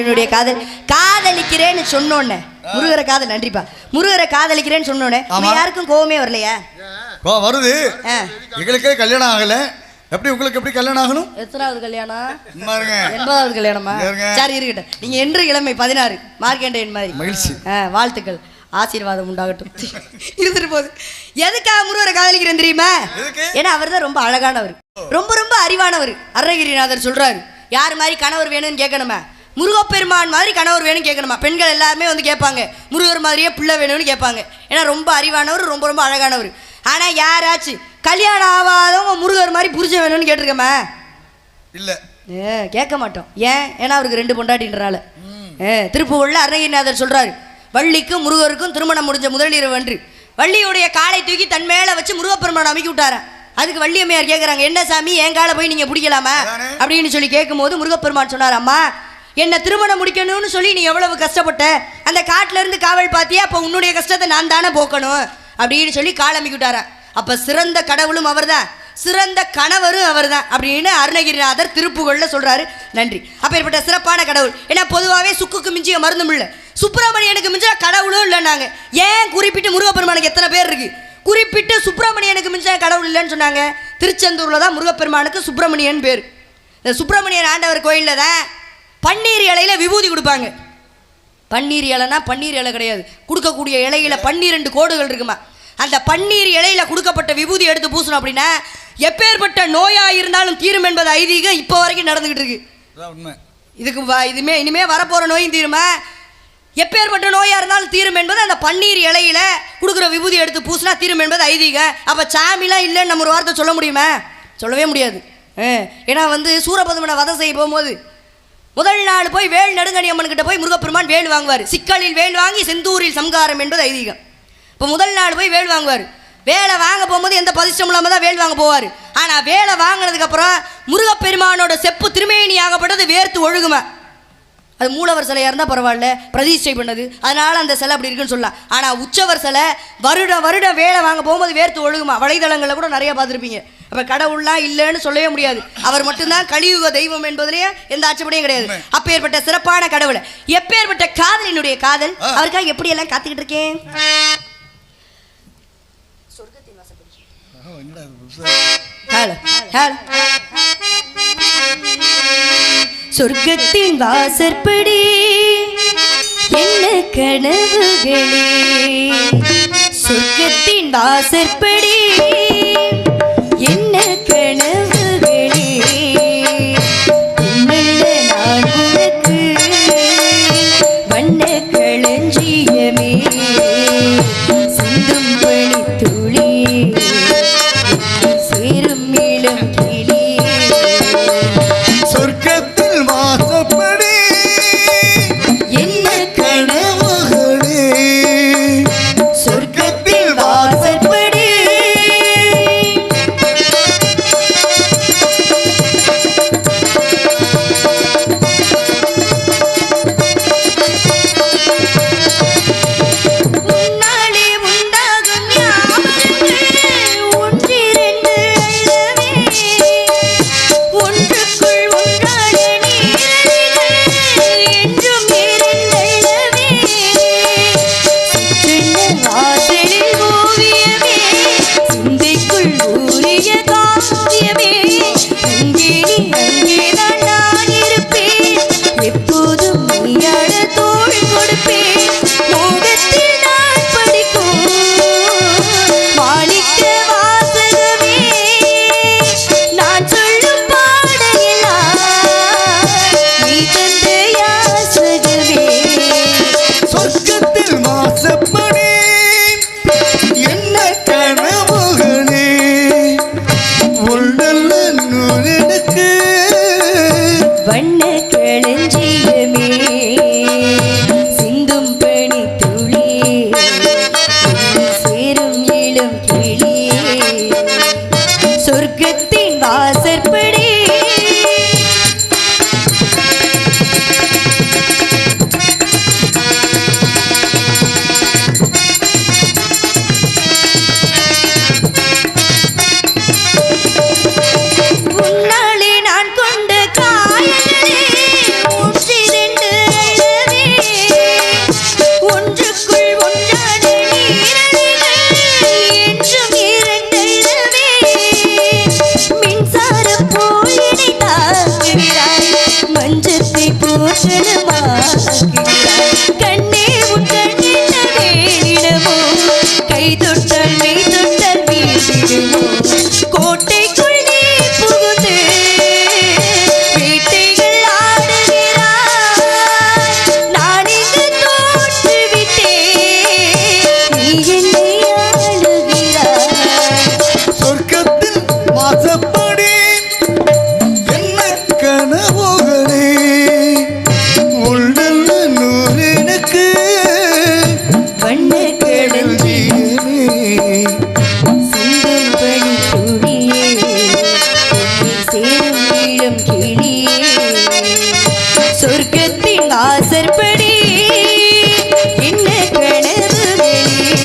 என்னுடைய காதல் காதலிக்கிறேன்னு சொன்னோன்னே. முருகரை காதல் நன்றிப்பா. முருகரை காதலிக்கிறேன்னு சொன்னோன்னே யாருக்கும் கோவமே வரலையா? வருது. எங்களுக்கே கல்யாணம் ஆகல. எப்படி உங்களுக்கு எப்படி கல்யாணம் ஆகணும்? எத்தனாவது கல்யாணம்? எண்பதாவது கல்யாணமா. சரி இருக்கட்டும். நீங்க என்று இளமை பதினாறு மார்க்கேண்டையன் மாதிரி. மகிழ்ச்சி. வாழ்த்துக்கள். ஆசீர்வாதம் உண்டாகட்டும். இருந்துட்டு போகுது. எதுக்காக முருகரை காதலிக்கிறேன் தெரியுமா? எதுக்கு? ஏன்னா அவர் தான் ரொம்ப அழகானவர். ரொம்ப ரொம்ப அறிவானவர். அருணகிரிநாதர் சொல்றாரு. யார் மாதிரி கணவர் வேணும்னு கேட்கணுமா? முருகப்பெருமான் மாதிரி கணவர் வேணும்னு கேட்கணுமா? பெண்கள் எல்லாருமே வந்து கேட்பாங்க. முருகர் மாதிரியே பிள்ளை வேணும்னு கேட்பாங்க. ஏன்னா ரொம்ப அறிவானவர் ரொம்ப ரொம்ப அழகானவர். ஆனா யாராச்சும் கல்யாணம் ஆகாதவங்க முருகர் மாதிரி புருஷன் வேணும்னு கேட்டிருக்கமா இல்ல. ஏ கேட்க மாட்டோம். ஏன்? ஏன்னா அவருக்கு ரெண்டு பொண்டாட்டின்றனால. ஏ திருப்புகழில் அருணகிரிநாதர் சொல்றாரு. வள்ளிக்கும் முருகருக்கும் திருமணம் முடிஞ்ச முதலிரவு அன்று. வள்ளியுடைய காலை தூக்கி தன் மேல வச்சு முருகப்பெருமான் அமைக்கி விட்டாராம் அதுக்கு வள்ளி அம்மையார் கேட்குறாங்க என்ன சாமி? என் காலை போய் நீங்க பிடிக்கலாமா. அப்படின்னு சொல்லி கேட்கும்போது முருகப்பெருமான் சொன்னார் அம்மா என்னை திருமணம் முடிக்கணும்னு சொல்லி நீ எவ்வளவு கஷ்டப்பட்ட? அந்த காட்டிலேருந்து காவல் பார்த்தியா? அப்போ உன்னுடைய கஷ்டத்தை நான் தானே போக்கணும்? அப்படின்னு சொல்லி கால் அப்போ சிறந்த கடவுளும் அவர் தான் சிறந்த கணவரும் அவர் தான் அப்படின்னு அருணகிரிநாதர் திருப்புகழில் சொல்கிறாரு நன்றி. அப்பேற்பட்ட சிறப்பான கடவுள். ஏன்னா பொதுவாகவே சுக்குக்கு மிஞ்சிய மருந்தும் இல்லை சுப்பிரமணியனுக்கு மிஞ்ச கடவுளும் இல்லைன்னாங்க. ஏன் குறிப்பிட்டு முருகப்பெருமானுக்கு எத்தனை பேர் இருக்குது குறிப்பிட்டு சுப்பிரமணியனுக்கு மிஞ்ச கடவுள் இல்லைன்னு சொன்னாங்க. திருச்செந்தூரில் தான் முருகப்பெருமானுக்கு சுப்பிரமணியன் பேர். இந்த சுப்பிரமணியன் ஆண்டவர் கோயிலில் தான் பன்னீர் இலையில விபூதி கொடுப்பாங்க. பன்னீர் இலைனா பன்னீர் இலை கிடையாது. கொடுக்கக்கூடிய இலையில பன்னிரெண்டு கோடுகள் இருக்குமா. அந்த பன்னீர் இலையில கொடுக்கப்பட்ட விபூதி எடுத்து பூசணும் அப்படின்னா எப்பேற்பட்ட நோயா இருந்தாலும் தீரும் என்பது ஐதீகம் இப்போ வரைக்கும் நடந்துகிட்டு இருக்கு. இதுக்கு இதுமே இனிமே வரப்போற நோயும் தீருமா? எப்பேற்பட்ட நோயா இருந்தாலும் தீரும் என்பது அந்த பன்னீர் இலையில கொடுக்குற விபூதி எடுத்து பூசினா தீரும் என்பது ஐதீகம். அப்ப சாமிலாம் இல்லைன்னு நம்ம ஒரு வார்த்தை சொல்ல முடியுமா? சொல்லவே முடியாது. ஏன்னா வந்து சூரபதுமனை வதம் செய்ய போகும்போது முதல் நாள் போய் வேல் நடுங்கணி அம்மன் கிட்ட போய் முருகப்பெருமான் வேல் வாங்குவார். சிக்கலில் வேல் வாங்கி செந்தூரில் சம்காரம் என்பது ஐதீகம். இப்போ முதல் நாள் போய் வேல் வாங்குவார். வேலை வாங்க போகும்போது எந்த பதிஷ்டம் இல்லாமல் தான் வேல் வாங்க போவார். ஆனால் வேலை வாங்கினதுக்கப்புறம் முருகப்பெருமானோட செப்பு திருமேனி ஆகப்பட்டது வேர்த்து ஒழுகுமா. அது மூலவர் சிலையாக இருந்தால் பரவாயில்ல பிரதிஷ்டை பண்ணது. அதனால் அந்த சிலை அப்படி இருக்குன்னு சொல்லலாம். ஆனால் உச்சவர் சிலை வருடம் வருடம் வேலை வாங்க போகும்போது வேர்த்து ஒழுகுமா? வலைதளங்களில் கூட நிறைய பார்த்துருப்பீங்க. அப்போ கடவுள்லாம் இல்லைன்னு சொல்லவே முடியாது. அவர் மட்டும்தான் கலியுக தெய்வம் என்பதிலேயே எந்த ஆட்சேபனையும் கிடையாது. அப்பேற்பட்ட சிறப்பான கடவுளை. எப்பேற்பட்ட காதலினுடைய காதல். அவருக்காக எப்படியெல்லாம் காத்துக்கிட்டு இருக்கேன்? சொர்க்கத்தின் வாசற்படி என்ன கனவுகளே சொர்க்கத்தின் வாசற்படி Tú